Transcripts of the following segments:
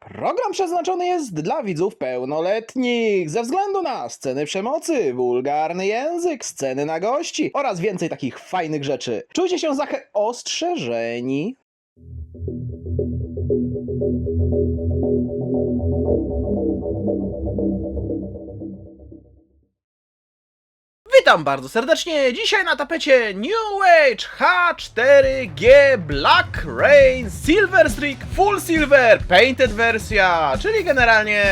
Program przeznaczony jest dla widzów pełnoletnich ze względu na sceny przemocy, wulgarny język, sceny na gości oraz więcej takich fajnych rzeczy. Czujcie się zachę ostrzeżeni. Witam bardzo serdecznie. Dzisiaj na tapecie New Age H4G Black Rain Silver Streak Full Silver Painted wersja, czyli generalnie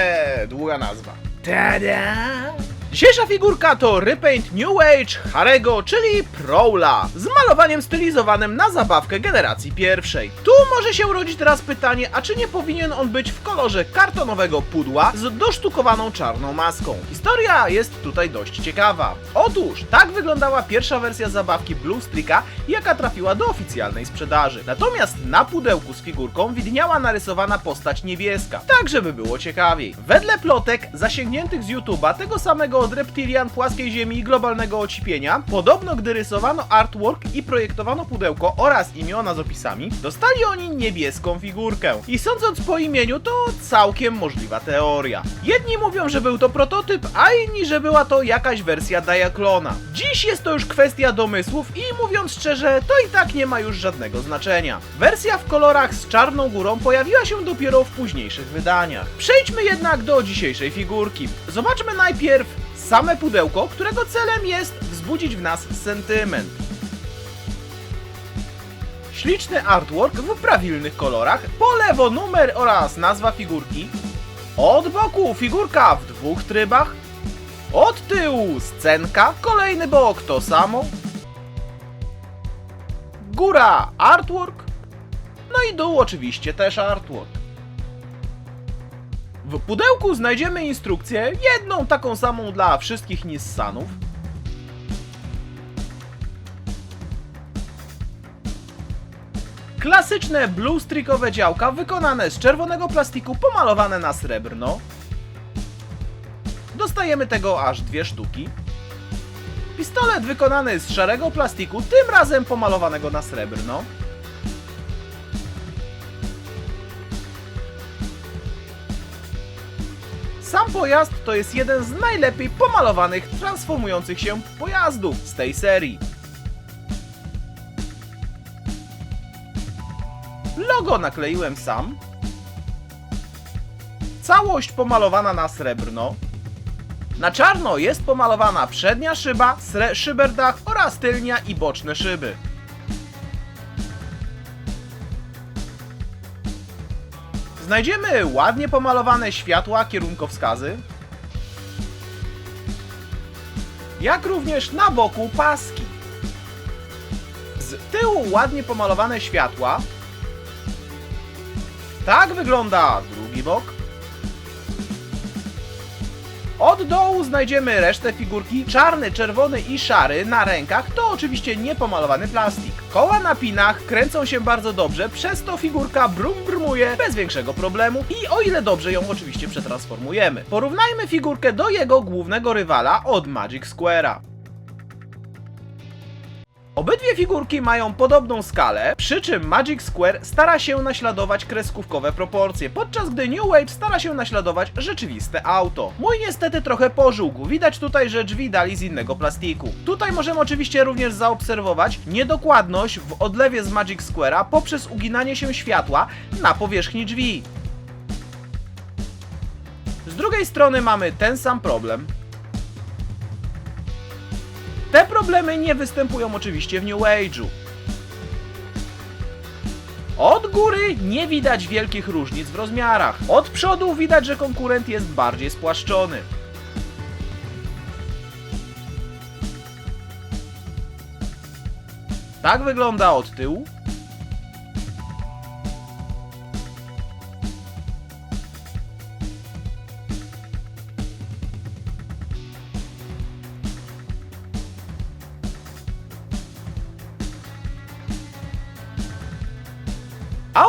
długa nazwa. Tada! Dzisiejsza figurka to repaint New Age Harego, czyli Prowla, z malowaniem stylizowanym na zabawkę generacji pierwszej. Tu może się rodzić teraz pytanie, a czy nie powinien on być w kolorze kartonowego pudła z dosztukowaną czarną maską? Historia jest tutaj dość ciekawa. Otóż, tak wyglądała pierwsza wersja zabawki Blue Streaka, jaka trafiła do oficjalnej sprzedaży. Natomiast na pudełku z figurką widniała narysowana postać niebieska, tak żeby było ciekawiej. Wedle plotek zasięgniętych z YouTube'a tego samego od reptilian płaskiej ziemi i globalnego ocipienia, podobno gdy rysowano artwork i projektowano pudełko oraz imiona z opisami, dostali oni niebieską figurkę. I sądząc po imieniu, to całkiem możliwa teoria. Jedni mówią, że był to prototyp, a inni, że była to jakaś wersja Diaclona. Dziś jest to już kwestia domysłów i mówiąc szczerze, to i tak nie ma już żadnego znaczenia. Wersja w kolorach z czarną górą pojawiła się dopiero w późniejszych wydaniach. Przejdźmy jednak do dzisiejszej figurki. Zobaczmy najpierw same pudełko, którego celem jest wzbudzić w nas sentyment. Śliczny artwork w prawilnych kolorach, po lewo numer oraz nazwa figurki. Od boku figurka w dwóch trybach. Od tyłu scenka, kolejny bok to samo. Góra artwork. No i dół oczywiście też artwork. W pudełku znajdziemy instrukcję, jedną taką samą dla wszystkich Nissanów. Klasyczne bluestrickowe działka wykonane z czerwonego plastiku pomalowane na srebrno. Dostajemy tego aż dwie sztuki. Pistolet wykonany z szarego plastiku, tym razem pomalowanego na srebrno. Sam pojazd to jest jeden z najlepiej pomalowanych, transformujących się pojazdów z tej serii. Logo nakleiłem sam. Całość pomalowana na srebrno. Na czarno jest pomalowana przednia szyba, szyberdach oraz tylnia i boczne szyby. Znajdziemy ładnie pomalowane światła kierunkowskazy, jak również na boku paski. Z tyłu ładnie pomalowane światła. Tak wygląda drugi bok. Od dołu znajdziemy resztę figurki, czarny, czerwony i szary na rękach, to oczywiście niepomalowany plastik. Koła na pinach kręcą się bardzo dobrze, przez to figurka brum brumuje bez większego problemu i o ile dobrze ją oczywiście przetransformujemy. Porównajmy figurkę do jego głównego rywala od Magic Square'a. Obydwie figurki mają podobną skalę, przy czym Magic Square stara się naśladować kreskówkowe proporcje, podczas gdy New Wave stara się naśladować rzeczywiste auto. Mój niestety trochę pożółkł, widać tutaj, że drzwi dali z innego plastiku. Tutaj możemy oczywiście również zaobserwować niedokładność w odlewie z Magic Square'a poprzez uginanie się światła na powierzchni drzwi. Z drugiej strony mamy ten sam problem, problemy nie występują oczywiście w New Age'u. Od góry nie widać wielkich różnic w rozmiarach. Od przodu widać, że konkurent jest bardziej spłaszczony. Tak wygląda od tyłu.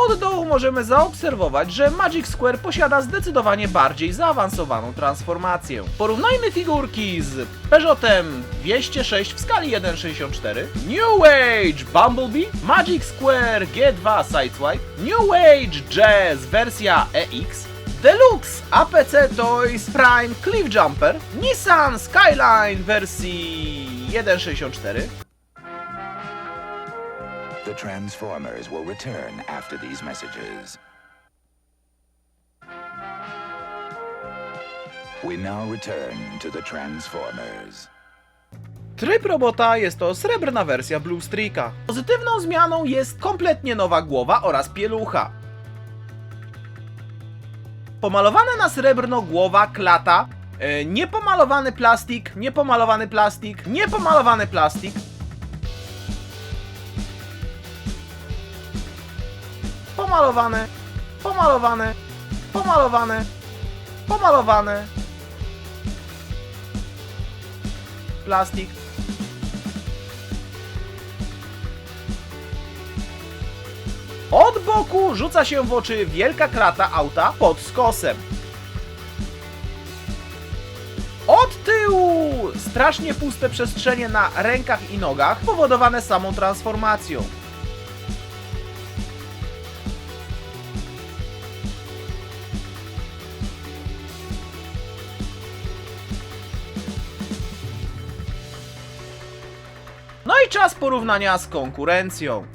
Od dołu możemy zaobserwować, że Magic Square posiada zdecydowanie bardziej zaawansowaną transformację. Porównajmy figurki z Peugeotem 206 w skali 1.64, New Age Bumblebee, Magic Square G2 Sideswipe, New Age Jazz wersja EX, Deluxe APC Toys Prime Cliff Jumper, Nissan Skyline wersji 1.64, The Transformers will return after these messages. We now return to the Transformers. Tryb robota jest to srebrna wersja Blue Streaka. Pozytywną zmianą jest kompletnie nowa głowa oraz pielucha. Pomalowana na srebrno głowa, klata, e, niepomalowany plastik, niepomalowany plastik, niepomalowany plastik. Pomalowane, pomalowane, pomalowane, pomalowane. Plastik. Od boku rzuca się w oczy wielka krata auta pod skosem. Od tyłu strasznie puste przestrzenie na rękach i nogach, powodowane samą transformacją. Czas porównania z konkurencją.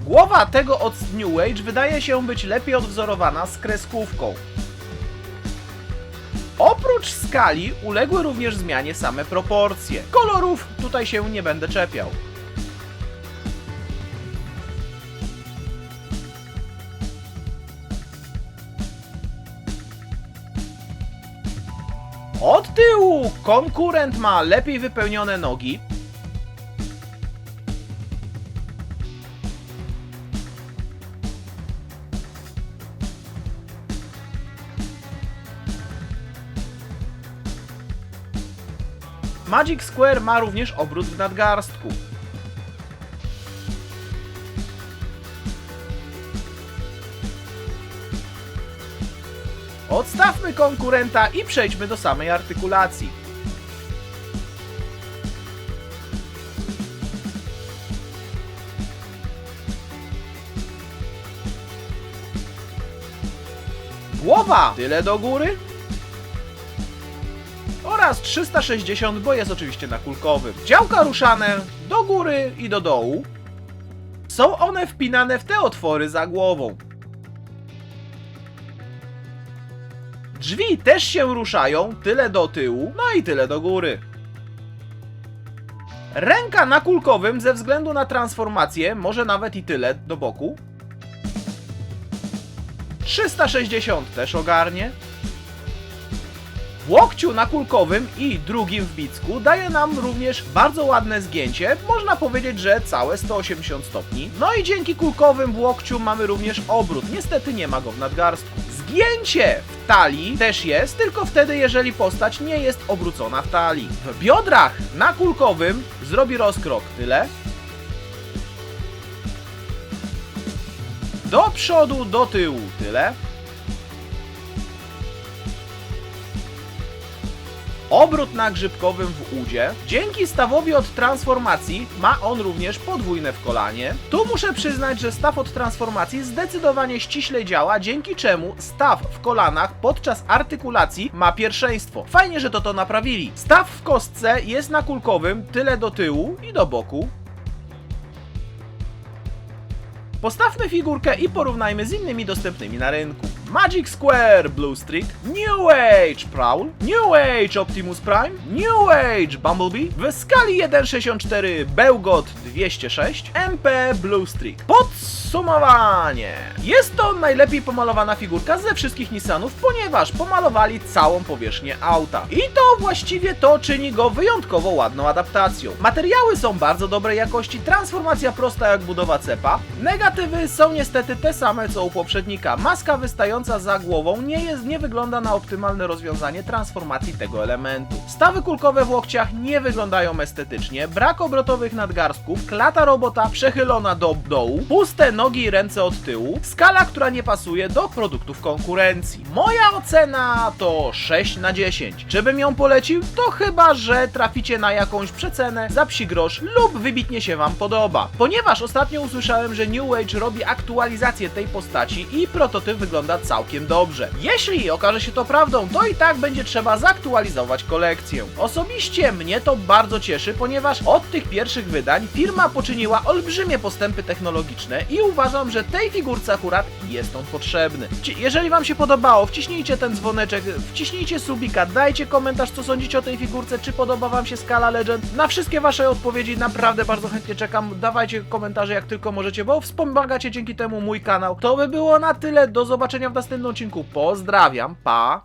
Głowa tego od New Age wydaje się być lepiej odwzorowana z kreskówką. Oprócz skali uległy również zmianie same proporcje. Kolorów tutaj się nie będę czepiał. Konkurent ma lepiej wypełnione nogi. Magic Square ma również obrót w nadgarstku. Odstawmy konkurenta i przejdźmy do samej artykulacji. Głowa tyle do góry, oraz 360, bo jest oczywiście na kulkowym. Działka ruszane do góry i do dołu. Są one wpinane w te otwory za głową. Drzwi też się ruszają, tyle do tyłu, no i tyle do góry. Ręka na kulkowym ze względu na transformację, może nawet i tyle do boku. 360 też ogarnie. W łokciu na kulkowym i drugim w bicku daje nam również bardzo ładne zgięcie, można powiedzieć, że całe 180 stopni. No i dzięki kulkowym w łokciu mamy również obrót, niestety nie ma go w nadgarstku. Zgięcie w talii też jest, tylko wtedy jeżeli postać nie jest obrócona w talii. W biodrach na kulkowym zrobi rozkrok tyle. Do przodu, do tyłu tyle. Obrót na grzybkowym w udzie. Dzięki stawowi od transformacji ma on również podwójne w kolanie. Tu muszę przyznać, że staw od transformacji zdecydowanie ściślej działa, dzięki czemu staw w kolanach podczas artykulacji ma pierwszeństwo. Fajnie, że to to naprawili. Staw w kostce jest na kulkowym tyle do tyłu i do boku. Postawmy figurkę i porównajmy z innymi dostępnymi na rynku. Magic Square Blue Streak, New Age Prowl, New Age Optimus Prime, New Age Bumblebee, w skali 1.64 Bełgot 206, MP Blue Streak. Podsumowanie! Jest to najlepiej pomalowana figurka ze wszystkich Nissanów, ponieważ pomalowali całą powierzchnię auta. I to właściwie to czyni go wyjątkowo ładną adaptacją. Materiały są bardzo dobrej jakości, transformacja prosta jak budowa cepa. Negatywy są niestety te same co u poprzednika. Maska wystająca za głową nie jest, nie wygląda na optymalne rozwiązanie transformacji tego elementu. Stawy kulkowe w łokciach nie wyglądają estetycznie, brak obrotowych nadgarstków, klata robota przechylona do dołu, puste nogi i ręce od tyłu, skala, która nie pasuje do produktów konkurencji. Moja ocena to 6 na 10. Czy bym ją polecił? To chyba, że traficie na jakąś przecenę za psi grosz lub wybitnie się wam podoba. Ponieważ ostatnio usłyszałem, że New Age robi aktualizację tej postaci i prototyp wygląda całkiem dobrze. Jeśli okaże się to prawdą, to i tak będzie trzeba zaktualizować kolekcję. Osobiście mnie to bardzo cieszy, ponieważ od tych pierwszych wydań firma poczyniła olbrzymie postępy technologiczne i uważam, że tej figurce akurat jest on potrzebny. Ci- Jeżeli wam się podobało, wciśnijcie ten dzwoneczek, wciśnijcie subika, dajcie komentarz co sądzicie o tej figurce, czy podoba wam się skala Legend. Na wszystkie wasze odpowiedzi naprawdę bardzo chętnie czekam. Dawajcie komentarze jak tylko możecie, bo wspomagacie dzięki temu mój kanał. To by było na tyle. Do zobaczenia w następnym odcinku. Pozdrawiam. Pa.